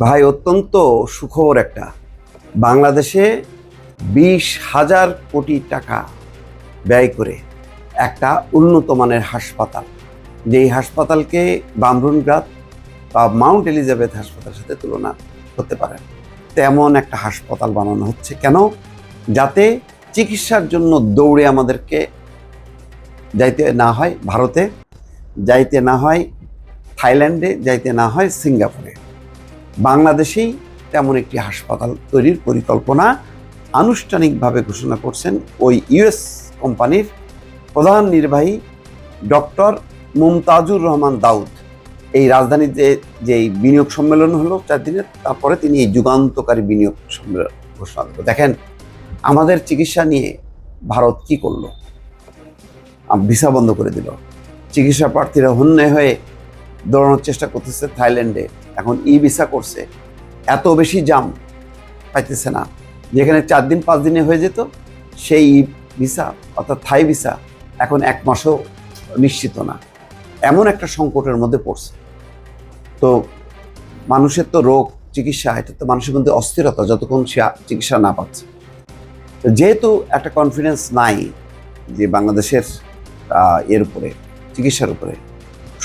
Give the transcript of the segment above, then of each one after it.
ভাই, অত্যন্ত সুখবর একটা। বাংলাদেশে বিশ হাজার কোটি টাকা ব্যয় করে একটা উন্নত মানের হাসপাতাল। যেই হাসপাতালকে বামরুনগ্রাদ বা মাউন্ট এলিজাবেথ হাসপাতালের সাথে তুলনা করতে পারেন, তেমন একটা হাসপাতাল বানানো হচ্ছে। কেন? যাতে চিকিৎসার জন্য দৌড়ে আমাদেরকে যাইতে না হয় ভারতে, যাইতে না হয় থাইল্যান্ডে, যাইতে না হয় সিঙ্গাপুরে। বাংলাদেশেই তেমন একটি হাসপাতাল তৈরির পরিকল্পনা আনুষ্ঠানিকভাবে ঘোষণা করছেন ওই ইউএস কোম্পানির প্রধান নির্বাহী ডক্টর মুমতাজুর রহমান দাউদ। এই রাজধানীর যে যেই বিনিয়োগ সম্মেলন হলো চার দিনের, তারপরে তিনি এই যুগান্তকারী বিনিয়োগ সম্মেলন ঘোষণা করল দেখেন, আমাদের চিকিৎসা নিয়ে ভারত কি করল? ভিসা বন্ধ করে দিল। চিকিৎসা প্রার্থীরা হন্যে হয়ে দৌড়ানোর চেষ্টা করতেছে থাইল্যান্ডে। এখন ই ভিসা করছে। এত বেশি জাম পাইতেছে না। যেখানে চার দিন, পাঁচ দিনে হয়ে যেত, সেই ই ভিসা, অর্থাৎ থাই ভিসা, এখন এক মাসও নিশ্চিত না। এমন একটা সংকটের মধ্যে পড়ছে। তো মানুষের তো রোগ, চিকিৎসা, এটা তো মানুষের মধ্যে অস্থিরতা, যতক্ষণ সে চিকিৎসা না পাচ্ছে। যেহেতু একটা কনফিডেন্স নাই যে বাংলাদেশের এর উপরে, চিকিৎসার উপরে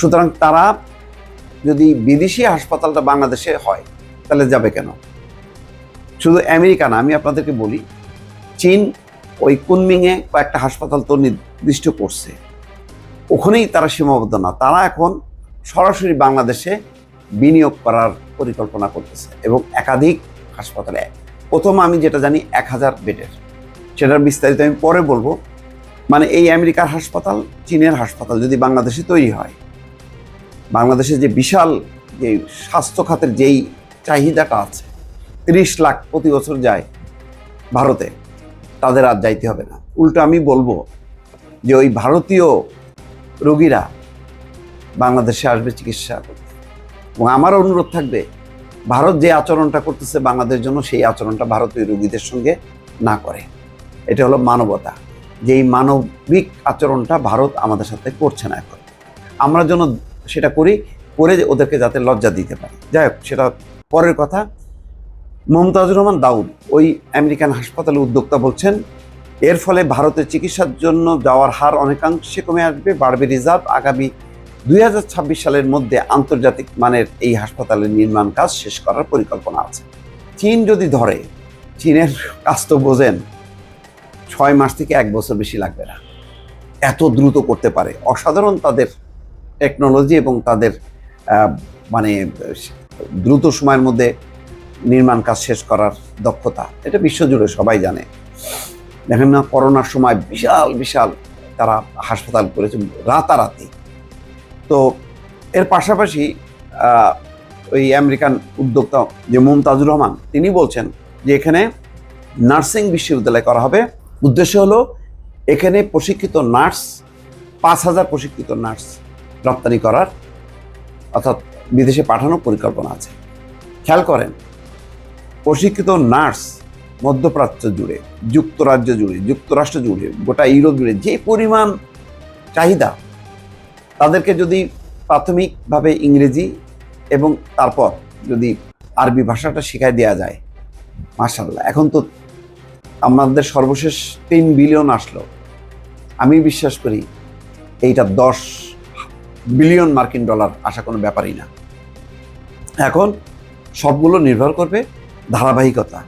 সুতরাং তারা যদি বিদেশি হাসপাতালটা বাংলাদেশে হয়, তাহলে যাবে কেন? শুধু আমেরিকা না, আমি আপনাদেরকে বলি, চীন ওই কুনমিংয়ে কয়েকটা হাসপাতাল তো নির্দিষ্ট করছে। ওখানেই তারা সীমাবদ্ধ না, তারা এখন সরাসরি বাংলাদেশে বিনিয়োগ করার পরিকল্পনা করতেছে এবং একাধিক হাসপাতালে, প্রথম আমি যেটা জানি এক হাজার বেডের, সেটার বিস্তারিত আমি পরে বলব। মানে এই আমেরিকার হাসপাতাল, চীনের হাসপাতাল যদি বাংলাদেশে তৈরি হয় বাংলাদেশে যে বিশাল যে স্বাস্থ্য খাতের যেই চাহিদাটা আছে, তিরিশ লাখ প্রতি বছর যায় ভারতে, তাদের আর যাইতে হবে না। উল্টো আমি বলব যে ওই ভারতীয় রোগীরা বাংলাদেশে আসবে চিকিৎসা করতে। এবং আমার অনুরোধ থাকবে, ভারত যে আচরণটা করতেছে বাংলাদেশের জন্য, সেই আচরণটা ভারতীয় রোগীদের সঙ্গে না করে। এটা হলো মানবতা। যেই মানবিক আচরণটা ভারত আমাদের সাথে করছে না এখন। আমরা যেন সেটা করি, করে ওদেরকে যাতে লজ্জা দিতে পারি। যাই হোক, সেটা পরের কথা। মমতাজুর রহমান দাউদ, ওই আমেরিকান হাসপাতালের উদ্যোক্তা বলছেন, এর ফলে ভারতে চিকিৎসার জন্য যাওয়ার হার অনেকাংশে কমে আসবে, বাড়বে রিজার্ভ। আগামী দুই হাজার ছাব্বিশ সালের মধ্যে আন্তর্জাতিক মানের এই হাসপাতালের নির্মাণ কাজ শেষ করার পরিকল্পনা আছে। চীন যদি ধরে, চীনের কাজ তো বোঝেন, ছয় মাস থেকে এক বছর বেশি লাগবে না। এত দ্রুত করতে পারে। অসাধারণ তাদের টেকনোলজি এবং তাদের মানে দ্রুত সময়ের মধ্যে নির্মাণ কাজ শেষ করার দক্ষতা, এটা বিশ্বজুড়ে সবাই জানে। দেখেন না, করোনার সময় বিশাল বিশাল তারা হাসপাতাল করেছে, রাতারাতি। তো এর পাশাপাশি ওই আমেরিকান উদ্যোক্তা যে মুমতাজুর রহমান, তিনি বলছেন যে এখানে নার্সিং বিশ্ববিদ্যালয় করা হবে। উদ্দেশ্য হলো, এখানে প্রশিক্ষিত নার্স, পাঁচ হাজার প্রশিক্ষিত নার্স রপ্তানি করার, অর্থাৎ বিদেশে পাঠানোর পরিকল্পনা আছে। খেয়াল করেন, প্রশিক্ষিত নার্স মধ্যপ্রাচ্য জুড়ে, যুক্তরাজ্য জুড়ে, যুক্তরাষ্ট্র জুড়ে, গোটা ইউরোপ জুড়ে যে পরিমাণ চাহিদা, তাদেরকে যদি প্রাথমিকভাবে ইংরেজি এবং তারপর যদি আরবি ভাষাটা শেখায় দেওয়া যায় মাশাল্লাহ এখন তো আমাদের সর্বশেষ তিন বিলিয়ন আসলো। আমি বিশ্বাস করি, এইটা দশ বিলিয়ন মার্কিন ডলার আসা কোনো ব্যাপারই না। এখন সবগুলো নির্ভর করবে ধারাবাহিকতা।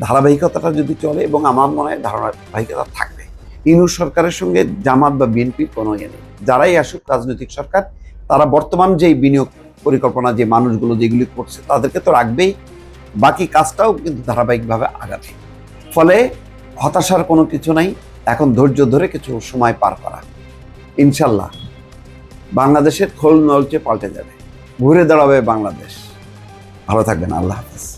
ধারাবাহিকতাটা যদি চলে এবং আমার মনে হয় ধারাবাহিকতা থাকবে। ইনু সরকারের সঙ্গে জামাত বা বিএনপির কোনো ইয়ে নেই। যারাই আসুক, রাজনৈতিক সরকার, তারা বর্তমান যেই বিনিয়োগ পরিকল্পনা, যে মানুষগুলো যেগুলি করছে, তাদেরকে তো রাখবেই। বাকি কাজটাও কিন্তু ধারাবাহিকভাবে আগাবে। ফলে হতাশার কোনো কিছু নাই। এখন ধৈর্য ধরে কিছু সময় পার করা। ইনশাল্লাহ। বাংলাদেশের খোল নলচে পাল্টে যাবে। ঘুরে দাঁড়াবে বাংলাদেশ। ভালো থাকবেন আল্লাহ হাফিজ।